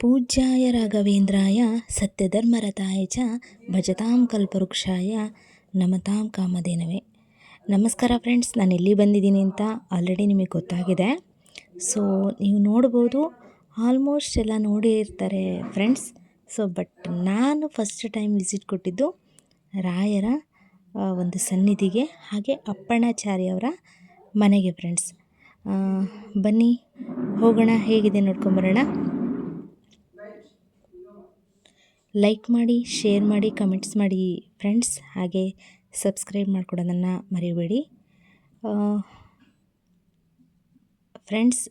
ಪೂಜ್ಯಾಯ ರಾಘವೇಂದ್ರಾಯ ಸತ್ಯಧರ್ಮರತಾಯ ಚ ಭಜತಾಂ ಕಲ್ಪವೃಕ್ಷಾಯ ನಮತಾಂ ಕಾಮಧೇನವೇ. ನಮಸ್ಕಾರ ಫ್ರೆಂಡ್ಸ್ ನಾನು ಎಲ್ಲಿ ಬಂದಿದ್ದೀನಿ ಅಂತ ಆಲ್ರೆಡಿ ನಿಮಗೆ ಗೊತ್ತಾಗಿದೆ. ಸೊ ನೀವು ನೋಡ್ಬೋದು, ಆಲ್ಮೋಸ್ಟ್ ಎಲ್ಲ ನೋಡಿರ್ತಾರೆ ಫ್ರೆಂಡ್ಸ್. ಸೊ ಬಟ್ ನಾನು ಫಸ್ಟ್ ಟೈಮ್ ವಿಸಿಟ್ ಕೊಟ್ಟಿದ್ದು ರಾಯರ ಒಂದು ಸನ್ನಿಧಿಗೆ, ಹಾಗೆ ಅಪ್ಪಣ್ಣಾಚಾರ್ಯವರ ಮನೆಗೆ ಫ್ರೆಂಡ್ಸ್ ಬನ್ನಿ, ಹೋಗೋಣ, ಹೇಗಿದೆ ನೋಡ್ಕೊಂಬರೋಣ. ಲೈಕ್ ಮಾಡಿ, ಶೇರ್ ಮಾಡಿ, ಕಮೆಂಟ್ಸ್ ಮಾಡಿ ಫ್ರೆಂಡ್ಸ್ ಹಾಗೆ ಸಬ್ಸ್ಕ್ರೈಬ್ ಮಾಡ್ಕೊಡೋದನ್ನು ಮರಿಬೇಡಿ. ಫ್ರೆಂಡ್ಸ್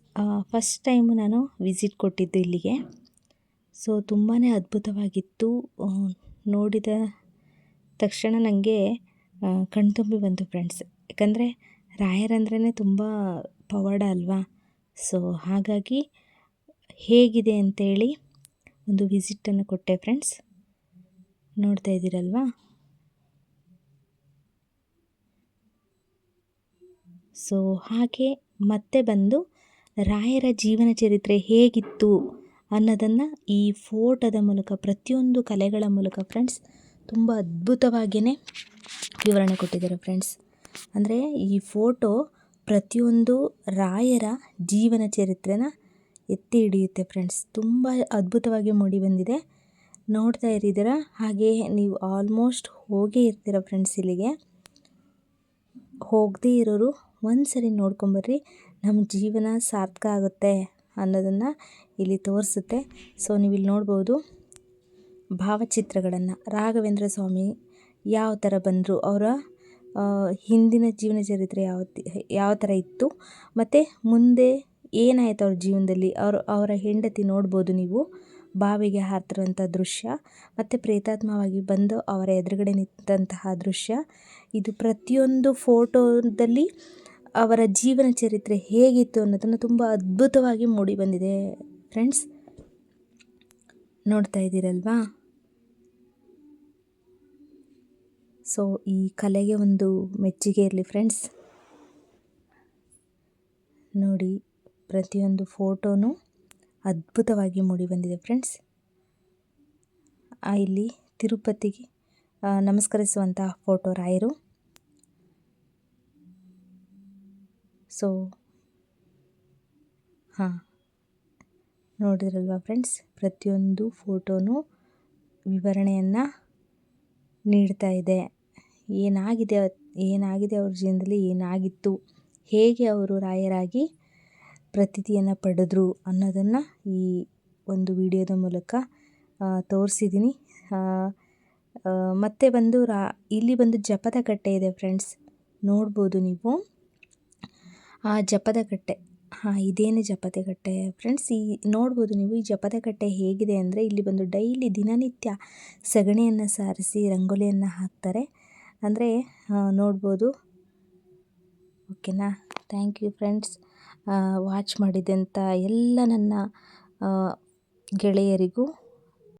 ಫಸ್ಟ್ ಟೈಮ್ ನಾನು ವಿಸಿಟ್ ಕೊಟ್ಟಿದ್ದು ಇಲ್ಲಿಗೆ. ಸೊ ತುಂಬಾ ಅದ್ಭುತವಾಗಿತ್ತು. ನೋಡಿದ ತಕ್ಷಣ ನನಗೆ ಕಣ್ತುಂಬಿ ಬಂತು ಫ್ರೆಂಡ್ಸ್ ಯಾಕಂದರೆ ರಾಯರಂದ್ರೇ ತುಂಬ ಪವಾಡ ಅಲ್ವಾ? ಸೊ ಹಾಗಾಗಿ ಹೇಗಿದೆ ಅಂತೇಳಿ ಒಂದು ವಿಸಿಟನ್ನು ಕೊಟ್ಟೆ ಫ್ರೆಂಡ್ಸ್ ನೋಡ್ತಾ ಇದ್ದೀರಲ್ವಾ? ಸೊ ಹಾಗೆ ಮತ್ತೆ ಬಂದು ರಾಯರ ಜೀವನ ಚರಿತ್ರೆ ಹೇಗಿತ್ತು ಅನ್ನೋದನ್ನು ಈ ಫೋಟೋದ ಮೂಲಕ, ಪ್ರತಿಯೊಂದು ಕಲೆಗಳ ಮೂಲಕ ಫ್ರೆಂಡ್ಸ್ ತುಂಬ ಅದ್ಭುತವಾಗಿಯೇ ವಿವರಣೆ ಕೊಟ್ಟಿದ್ದಾರೆ ಫ್ರೆಂಡ್ಸ್ ಅಂದರೆ ಈ ಫೋಟೋ ಪ್ರತಿಯೊಂದು ರಾಯರ ಜೀವನ ಚರಿತ್ರೆನ ಎತ್ತಿ ಹಿಡಿಯುತ್ತೆ ಫ್ರೆಂಡ್ಸ್. ತುಂಬ ಅದ್ಭುತವಾಗಿ ಮೂಡಿ ಬಂದಿದೆ. ನೋಡ್ತಾ ಇರಿದ್ದೀರ ಹಾಗೆ ನೀವು ಆಲ್ಮೋಸ್ಟ್ ಹೋಗೇ ಇರ್ತೀರ ಫ್ರೆಂಡ್ಸ್ ಇಲ್ಲಿಗೆ. ಹೋಗದೇ ಇರೋರು ಒಂದ್ಸರಿ ನೋಡ್ಕೊಂಬರ್ರಿ. ನಮ್ಮ ಜೀವನ ಸಾರ್ಥಕ ಆಗುತ್ತೆ ಅನ್ನೋದನ್ನು ಇಲ್ಲಿ ತೋರಿಸುತ್ತೆ. ಸೊ ನೀವು ಇಲ್ಲಿ ನೋಡ್ಬೋದು ಭಾವಚಿತ್ರಗಳನ್ನು. ರಾಘವೇಂದ್ರ ಸ್ವಾಮಿ ಯಾವ ಥರ ಬಂದರು, ಅವರ ಹಿಂದಿನ ಜೀವನ ಚರಿತ್ರೆ ಯಾವ ಯಾವ ಥರ ಇತ್ತು, ಮತ್ತು ಮುಂದೆ ಏನಾಯಿತು ಅವ್ರ ಜೀವನದಲ್ಲಿ? ಅವರು ಅವರ ಹೆಂಡತಿ ನೋಡ್ಬೋದು ನೀವು? ಬಾವಿಗೆ ಹಾರ್ತಿರುವಂಥ ದೃಶ್ಯ, ಮತ್ತು ಪ್ರೇತಾತ್ಮವಾಗಿ ಬಂದು ಅವರ ಎದುರುಗಡೆ ನಿಂತಹ ದೃಶ್ಯ. ಇದು ಪ್ರತಿಯೊಂದು ಫೋಟೋದಲ್ಲಿ ಅವರ ಜೀವನ ಚರಿತ್ರೆ ಹೇಗಿತ್ತು ಅನ್ನೋದನ್ನು ತುಂಬ ಅದ್ಭುತವಾಗಿ ಮೂಡಿ ಬಂದಿದೆ. ಫ್ರೆಂಡ್ಸ್ ನೋಡ್ತಾ ಇದ್ದೀರಲ್ವಾ? ಸೊ ಈ ಕಲೆಗೆ ಒಂದು ಮೆಚ್ಚುಗೆ ಇರಲಿ ಫ್ರೆಂಡ್ಸ್ ನೋಡಿ ಪ್ರತಿಯೊಂದು ಫೋಟೋನು ಅದ್ಭುತವಾಗಿ ಮೂಡಿ ಬಂದಿದೆ ಫ್ರೆಂಡ್ಸ್ ಇಲ್ಲಿ ತಿರುಪತಿಗೆ ನಮಸ್ಕರಿಸುವಂತಹ ಫೋಟೋ ರಾಯರು. ಸೊ ಹಾಂ, ನೋಡಿದ್ರಲ್ವಾ ಫ್ರೆಂಡ್ಸ್, ಪ್ರತಿಯೊಂದು ಫೋಟೋನು ವಿವರಣೆಯನ್ನು ನೀಡ್ತಾ ಇದೆ. ಏನಾಗಿದೆ ಏನಾಗಿದೆ ಅವ್ರ ಜೀವನದಲ್ಲಿ, ಏನಾಗಿತ್ತು, ಹೇಗೆ ಅವರು ರಾಯರಾಗಿ ಪ್ರತೀತಿಯನ್ನು ಪಡೆದ್ರು ಅನ್ನೋದನ್ನು ಈ ಒಂದು ವಿಡಿಯೋದ ಮೂಲಕ ತೋರಿಸಿದ್ದೀನಿ ಮತ್ತೆ ಬಂದು ರಾ, ಇಲ್ಲಿ ಬಂದು ಜಪದ ಕಟ್ಟೆ ಇದೆ ಫ್ರೆಂಡ್ಸ್. ನೋಡ್ಬೋದು ನೀವು. ಆ ಜಪದ ಕಟ್ಟೆ, ಹಾಂ, ಇದೇನು ಜಪದ ಕಟ್ಟೆ ಫ್ರೆಂಡ್ಸ್. ಈ, ನೋಡ್ಬೋದು ನೀವು ಈ ಜಪದ ಕಟ್ಟೆ ಹೇಗಿದೆ ಅಂದರೆ ಇಲ್ಲಿ ಬಂದು ಡೈಲಿ ದಿನನಿತ್ಯ ಸಗಣಿಯನ್ನು ಸಾರಿಸಿ, ರಂಗೋಲಿಯನ್ನು ಹಾಕ್ತಾರೆ. ಅಂದರೆ ನೋಡ್ಬೋದು. ಓಕೆನಾ? Thank you friends. ವಾಚ್ ಮಾಡಿದಂಥ ಎಲ್ಲ ನನ್ನ ಗೆಳೆಯರಿಗೂ